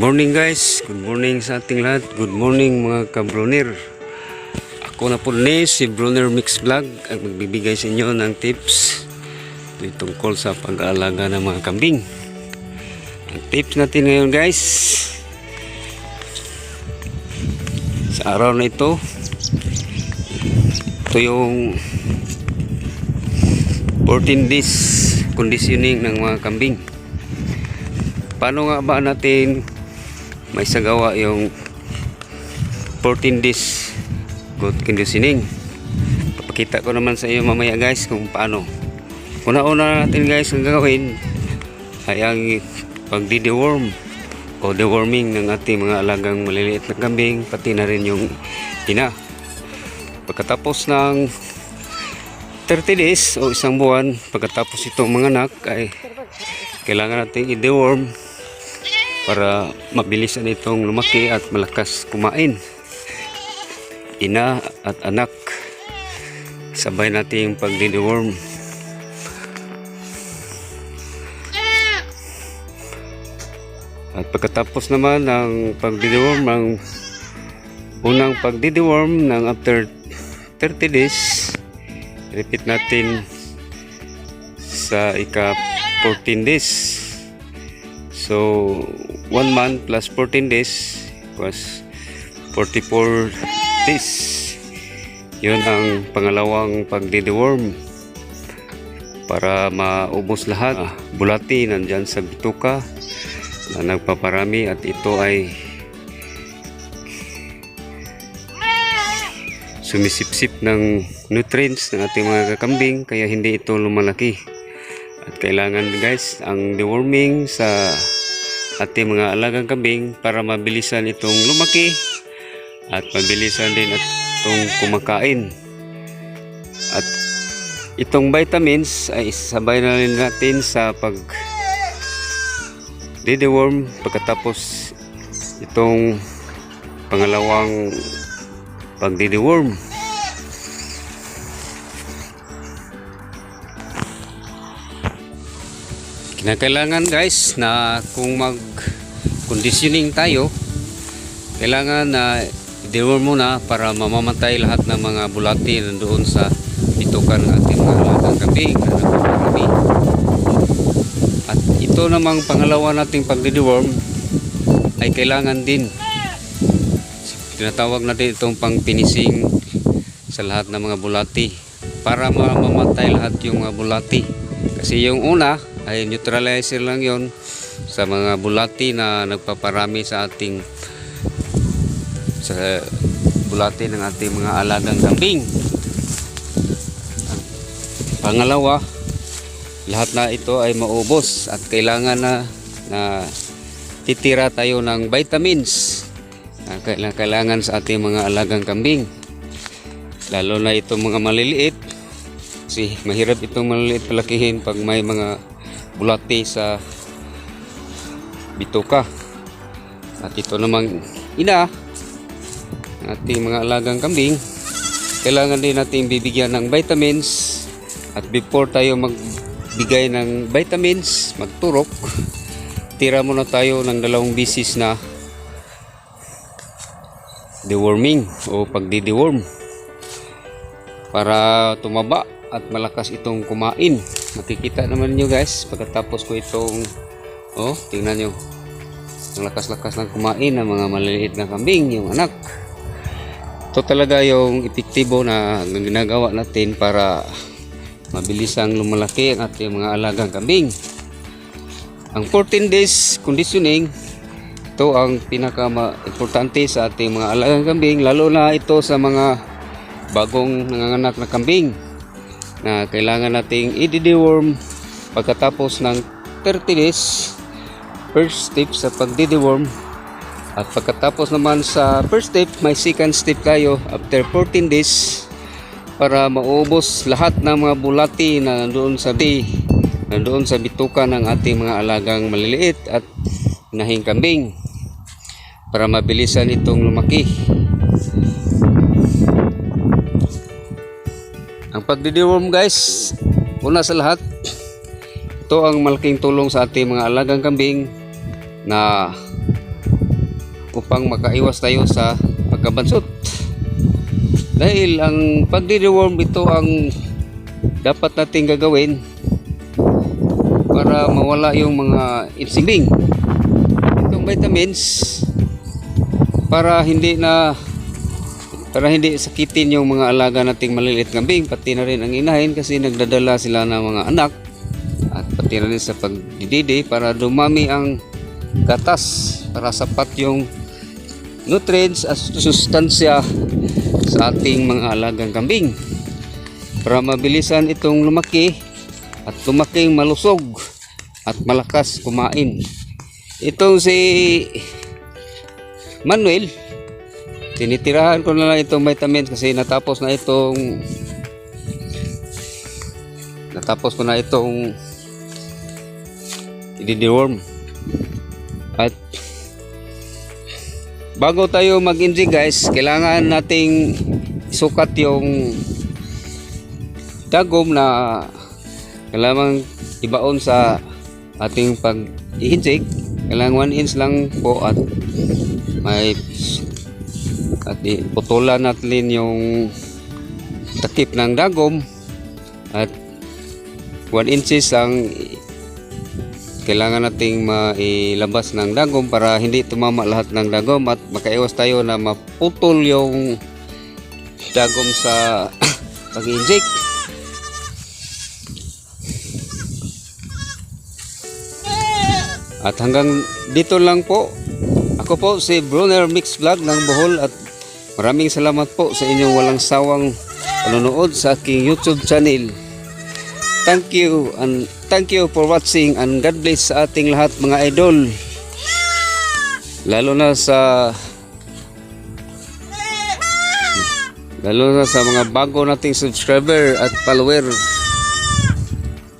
morning guys, good morning sa ating lahat. Good morning mga kabroner. Ako na po ni si Brunner Mix Vlog at magbibigay sa inyo ng tips tungkol sa pag-aalaga ng mga kambing. Ang tips natin ngayon guys, sa araw na ito, ito yung 14 days conditioning ng mga kambing. Paano nga ba natin may sagawa yung 14 days good conditioning? Papakita ko naman sa iyo mamaya guys kung paano. Una-una natin guys ang gagawin ay ang pagdi-deworm o deworming ng ating mga alagang maliliit na kambing pati na rin yung ina. Pagkatapos ng 30 days o isang buwan pagkatapos itong mga anak ay kailangan natin i-deworm para mabilisan itong lumaki at malakas kumain. Ina at anak sabay natin pagdi-deworm. At pagkatapos naman ng pagdi-deworm ng unang pagdi-deworm ng after 30 days repeat natin sa ika 14 days so 1 month plus 14 days was 44 days. Yun ang pangalawang pagdideworm para maubos lahat. Ah, bulati nandyan sa bituka na nagpaparami at ito ay sumisipsip ng nutrients ng ating mga kakambing kaya hindi ito lumalaki. At kailangan guys ang deworming sa ating mga alagang kambing para mabilisan itong lumaki at mabilisan din at itong kumakain. At itong vitamins ay sabay na rin natin sa pag deworm pagkatapos itong pangalawang pagdideworm kinakailangan guys na kung mag conditioning tayo kailangan na deworm muna para mamamatay lahat ng mga bulati na doon sa bitukan ng ating mga kambing na nagpaparami at ito namang pangalawa nating pagdideworm ay kailangan din. Tinatawag natin itong pang finishing sa lahat ng mga bulati para mamamatay lahat yung mga bulati. Kasi yung una ay neutralizer lang yon sa mga bulati na nagpaparami sa ating sa bulati ng ating mga alagang kambing. Pangalawa lahat na ito ay maubos at kailangan na na titira tayo ng vitamins na kailangan, sa ating mga alagang kambing. Lalo na itong mga maliliit kasi mahirap itong maliliit palakihin pag may mga bulati sa bituka. At ito namang ina ng ating mga alagang kambing. Kailangan din natin bibigyan ng vitamins. At before tayo magbigay ng vitamins magturok tira muna tayo ng dalawang bisis na deworming o pagdi-deworm para tumaba at malakas itong kumain makikita naman nyo guys. Pagkatapos ko itong oh tingnan nyo. Ang lakas-lakas ng kumain ng mga maliliit na kambing yung anak. Ito talaga yung epektibo na ginagawa natin para mabilisang lumalaki ang ating mga alagang kambing. Ang 14 days conditioning ito ang pinaka-importante sa ating mga alagang kambing lalo na ito sa mga bagong nanganganak na kambing na kailangan nating i-deworm pagkatapos ng 30 days. First step sa pagdi-deworm at pagkatapos naman sa first step may second step tayo after 14 days para maubos lahat ng mga bulati na nandoon sa di nandoon sa bituka ng ating mga alagang maliliit at nahing kambing para mabilisan itong lumaki ang pagdi-deworm guys una sa lahat ito ang malaking tulong sa ating mga alagang kambing na upang makaiwas tayo sa pagkabansot. Dahil ang pagdi-deworm ito ang dapat nating gagawin para mawala yung mga insimbing. Itong vitamins para hindi na para hindi sakitin yung mga alaga nating maliliit kambing pati na rin ang inahin kasi nagdadala sila ng mga anak. At pati na rin sa pagdididi para dumami ang gatas para sapat yung nutrients at sustansya sa ating mga alagang kambing para mabilisan itong lumaki at lumaking malusog at malakas kumain. Itong si Manuel tinitirahan ko na lang itong vitamins kasi natapos na itong natapos ko na itong i-deworm. At bago tayo mag-inject guys kailangan nating sukat yung dagom na kailangan ibaon sa ating pag-inject. Kailangan 1 inch lang po at may at putulan natin yung takip ng dagom. At 1 inches ang kailangan nating mailabas ng dagom para hindi tumama lahat ng dagom at makaiwas tayo na maputol yung dagom sa pag-inject. At hanggang dito lang po ako po si Brunner Mix Vlog ng Bohol at maraming salamat po sa inyong walang sawang panonood sa aking YouTube channel. Thank you and thank you for watching and God bless sa ating lahat mga idol. Lalo na sa lalo na sa mga bago nating subscriber at follower.